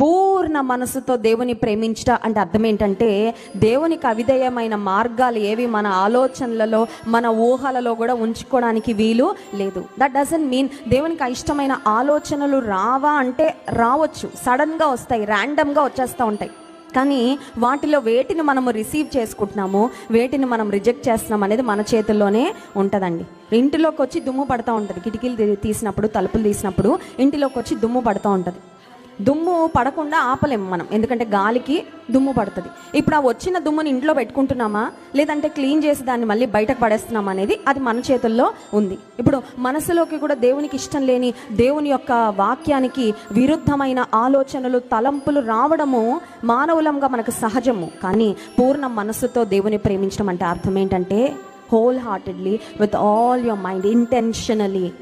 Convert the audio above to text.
పూర్ణ మనసుతో దేవుని ప్రేమించట అంటే అర్థం ఏంటంటే దేవునికి అవిధేయమైన మార్గాలు ఏవి మన ఆలోచనలలో మన ఊహలలో కూడా ఉంచుకోవడానికి వీలు లేదు. దట్ డజంట్ మీన్ దేవునికి ఇష్టమైన ఆలోచనలు రావా అంటే రావచ్చు. సడన్గా వస్తాయి ర్యాండమ్గా వచ్చేస్తూ ఉంటాయి. కానీ వాటిలో వేటిని మనము రిసీవ్ చేసుకుంటున్నాము వేటిని మనం రిజెక్ట్ చేస్తున్నాం అనేది మన చేతుల్లోనే ఉంటుందండి. ఇంటిలోకి వచ్చి దుమ్ము పడుతూ ఉంటుంది. కిటికీలు తీసినప్పుడు తలుపులు తీసినప్పుడు ఇంటిలోకి వచ్చి దుమ్ము పడుతూ ఉంటుంది. దుమ్ము పడకుండా ఆపలేం మనం. ఎందుకంటే గాలికి దుమ్ము పడుతుంది. ఇప్పుడు ఆ వచ్చిన దుమ్ముని ఇంట్లో పెట్టుకుంటున్నామా? లేదంటే క్లీన్ చేసి దాన్ని మళ్ళీ బయటకు పడేస్తున్నామా అనేది అది మన చేతుల్లో ఉంది. ఇప్పుడు మనసులోకి కూడా దేవునికి ఇష్టం లేని దేవుని యొక్క వాక్యానికి విరుద్ధమైన ఆలోచనలు తలంపులు రావడము మానవులంగా మనకు సహజము. కానీ పూర్ణ మనస్సుతో దేవుని ప్రేమించడం అంటే అర్థం ఏంటంటే wholeheartedly with all your mind intentionally